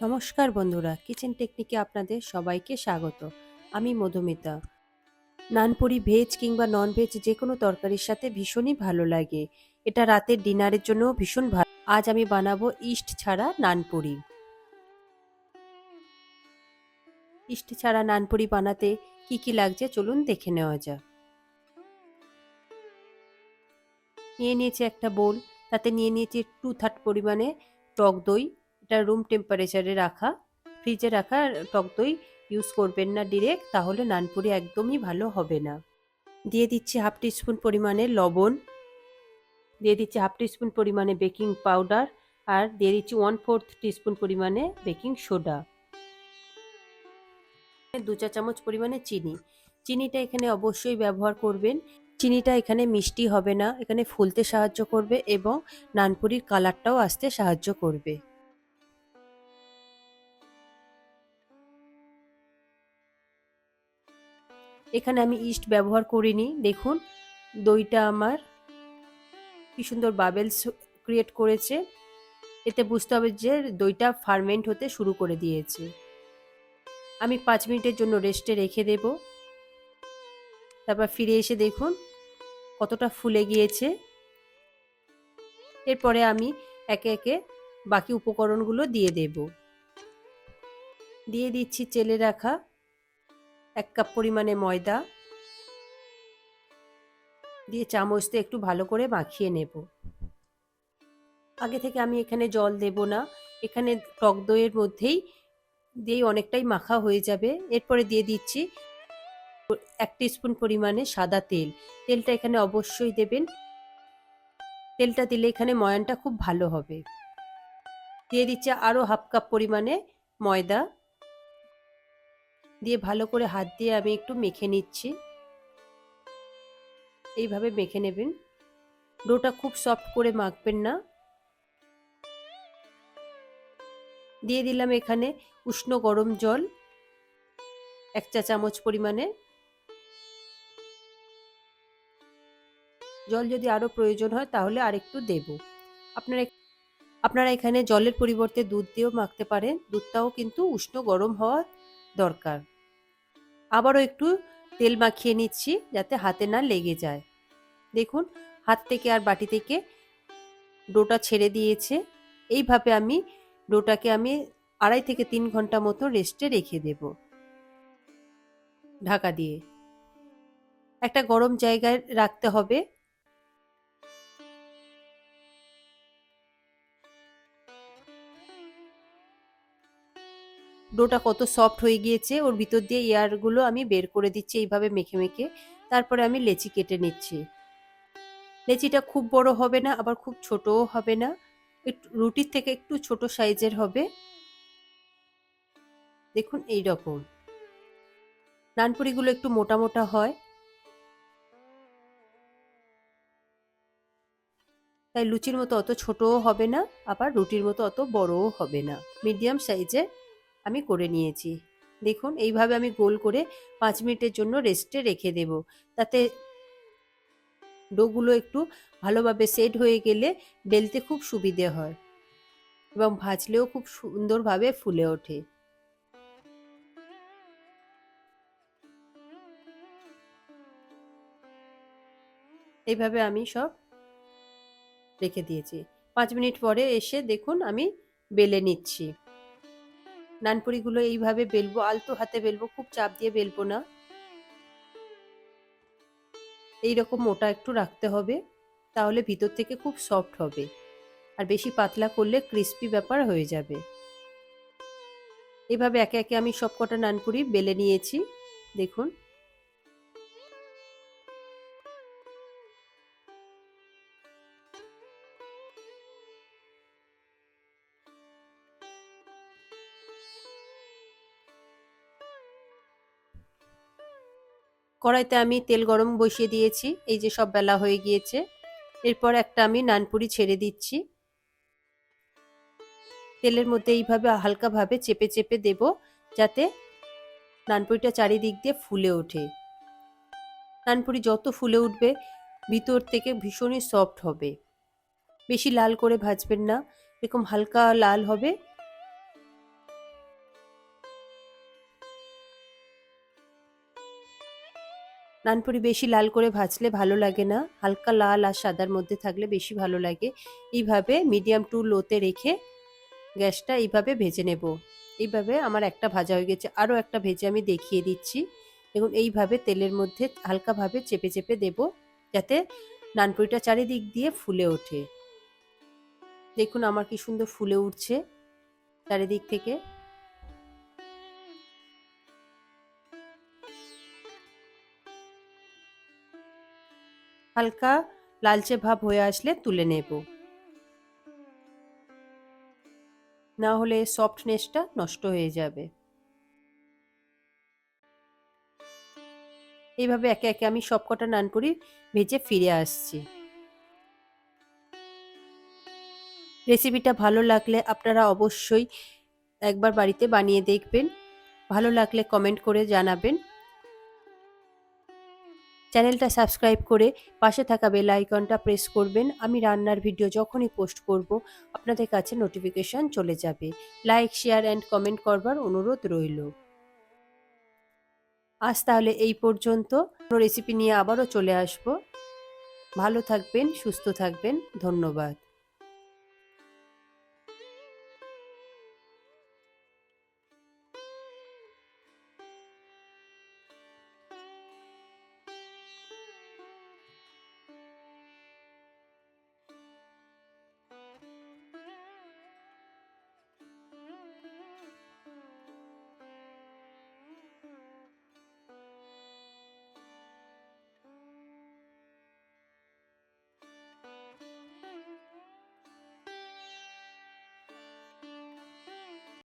নমস্কার বন্ধুরা কিচেন টেকনিকে আপনাদের সবাইকে স্বাগত। আমি মধুমিতা। নানপুরি ভেজ কিংবা নন ভেজ যে কোনো তরকারির সাথে ভীষণই ভালো লাগে। এটা রাতের ডিনারের জন্য ভীষণ ভালো আজ আমি বানাবো ইস্ট ছাড়া নানপুরি। ইস্ট ছাড়া নানপুরি বানাতে কি কি লাগছে চলুন দেখে নেওয়া যাক। নিয়ে নিয়েছি একটা বোল, তাতে নিয়ে নিয়েছি টু থার্ড পরিমাণে টক দই এটা রুম টেম্পারেচারে রাখা ফ্রিজে রাখা টক দই ইউজ করবেন না ডিরেক্ট তাহলে নানপুরি একদমই ভালো হবে না। দিয়ে দিচ্ছি হাফ টিস্পুন পরিমাণে লবণ, দিয়ে দিচ্ছি হাফ টিস্পুন পরিমাণে বেকিং পাউডার আর দিয়ে দিচ্ছি ওয়ান ফোর্থ টিস্পুন পরিমাণে বেকিং সোডা দু চা চামচ পরিমাণে চিনি। চিনিটা এখানে অবশ্যই ব্যবহার করবেন। চিনিটা এখানে মিষ্টি হবে না, এখানে ফুলতে সাহায্য করবে এবং নানপুরির কালারটাও আসতে সাহায্য করবে। এখানে আমি ইস্ট ব্যবহার করিনি, দেখুন। দইটা আমার কি সুন্দর বাবেলস ক্রিয়েট করেছে। এতে বুঝতে হবে যে দইটা ফার্মেন্ট হতে শুরু করে দিয়েছে। আমি পাঁচ মিনিটের জন্য রেস্টে রেখে দেব। তারপর ফিরে এসে দেখুন কতটা ফুলে গিয়েছে। এরপরে আমি একে একে বাকি উপকরণগুলো দিয়ে দেব। দিয়ে দিচ্ছি চেলে রাখা এক কাপ পরিমাণে ময়দা দিয়ে চামচ দিয়ে একটু ভালো করে মাখিয়ে নেব। আগে থেকে আমি এখানে জল দেব না। এখানে টক দইয়ের মধ্যেই দিয়েই অনেকটাই মাখা হয়ে যাবে। এরপরে দিয়ে দিচ্ছি এক স্পুন পরিমাণে সাদা তেল। তেলটা এখানে অবশ্যই দেবেন। তেলটা দিলে এখানে ময়ানটা খুব ভালো হবে। দিয়ে দিচ্ছে আরও হাফ কাপ পরিমাণে ময়দা। দিয়ে ভালো করে হাত দিয়ে আমি একটু মেখে নিচ্ছি। এইভাবে মেখে নেবেন। ডোটা খুব সফট করে মাখবেন না। দিয়ে দিলাম এখানে উষ্ণ গরম জল, এক চা চামচ পরিমাণে। জল যদি আরও প্রয়োজন হয় তাহলে আরেকটু দেব। আপনারা আপনারা এখানে জলের পরিবর্তে দুধ দিয়েও মাখতে পারেন। দুধটাও কিন্তু উষ্ণ গরম হওয়া দরকার। আবারও একটু তেল মাখিয়ে নিচ্ছি যাতে হাতে না লেগে যায়। দেখুন, হাত থেকে আর বাটি থেকে ডোটা ছেড়ে দিয়েছে। এইভাবে আমি ডোটাকে আমি আড়াই থেকে তিন ঘণ্টা মতো রেস্টে রেখে দেব। ঢাকা দিয়ে। একটা গরম জায়গায় রাখতে হবে। ডোটা কত সফট হয়ে গিয়েছে, ওর ভিতর দিয়ে এয়ারগুলো আমি বের করে দিচ্ছি এইভাবে মেখে মেখে। তারপরে আমি লেচি কেটে নিচ্ছি। লেচিটা খুব বড় হবে না, আবার খুব ছোটও হবে না। একটু, রুটির থেকে একটু ছোট সাইজের হবে। দেখুন এই রকম। নানপুরিগুলো একটু মোটা মোটা হয়। তাই লুচির মতো অত ছোটও হবে না, আবার রুটির মতো অত বড়ও হবে না। মিডিয়াম সাইজের আমি করে নিয়েছি। দেখুন, এইভাবে আমি গোল করে পাঁচ মিনিটের জন্য রেস্টে রেখে দেব। তাতে ডোগুলো একটু ভালোভাবে সেট হয়ে গেলে বেলতে খুব সুবিধে হয় এবং ভাজলেও খুব সুন্দরভাবে ফুলে ওঠে। এইভাবে আমি সব রেখে দিয়েছি। পাঁচ মিনিট পরে এসে দেখুন, আমি বেলে নিচ্ছি। নানপুরিগুলো এইভাবে বেলবো, আলতো হাতে বেলবো, খুব চাপ দিয়ে বেলবো না। এই রকম মোটা একটু রাখতে হবে, তাহলে ভিতর থেকে খুব সফট হবে। আর বেশি পাতলা করলে ক্রিস্পি ব্যাপার হয়ে যাবে। এভাবে একে একে আমি সব কটা নানপুরি বেলে নিয়েছি, দেখুন। কড়াইতে আমি তেল গরম বসিয়ে দিয়েছি, এই যে সব বেলা হয়ে গিয়েছে। এরপর একটা আমি নানপুরি ছেড়ে দিচ্ছি। তেলের মধ্যে এইভাবে হালকাভাবে চেপে চেপে দেব, যাতে নানপুরিটা চারিদিক দিয়ে ফুলে ওঠে। নানপুরি যত ফুলে উঠবে, ভিতর থেকে ভীষণই সফট হবে। বেশি লাল করে ভাজবেন না, এরকম হালকা লাল হবে। নানপুরি বেশি লাল করে ভাজলে ভালো লাগে না। হালকা লাল আর সাদার মধ্যে থাকলে বেশি ভালো লাগে। এইভাবে মিডিয়াম টু লোতে রেখে গ্যাসটা এইভাবে ভেজে নেব। এইভাবে আমার একটা ভাজা হয়ে গেছে। আরও একটা ভেজে আমি দেখিয়ে দিচ্ছি। দেখুন, এইভাবে তেলের মধ্যে হালকাভাবে চেপে চেপে দেব যাতে নানপুরিটা চারিদিক দিয়ে ফুলে ওঠে। দেখুন, আমার কি সুন্দর ফুলে উঠছে চারিদিক থেকে। হালকা লালচে ভাব হয়ে আসলে তুলে নেব। না হলে সফটনেসটা নষ্ট হয়ে যাবে। এইভাবে একে একে আমি সবকটা নানপুরি ভেজে ফিরে আসছি। রেসিপিটা ভালো লাগলে আপনারা অবশ্যই একবার বাড়িতে বানিয়ে দেখবেন। ভালো লাগলে কমেন্ট করে জানাবেন। চ্যানেলটা সাবস্ক্রাইব করে পাশে থাকা বেল আইকনটা প্রেস করবেন। আমি রান্নার ভিডিও যখনই পোস্ট করব, আপনাদের কাছে নোটিফিকেশন চলে যাবে। লাইক, শেয়ার অ্যান্ড কমেন্ট করবার অনুরোধ রইল। আজ তাহলে এই পর্যন্ত। রেসিপি নিয়ে আবারও চলে আসব। ভালো থাকবেন, সুস্থ থাকবেন। ধন্যবাদ।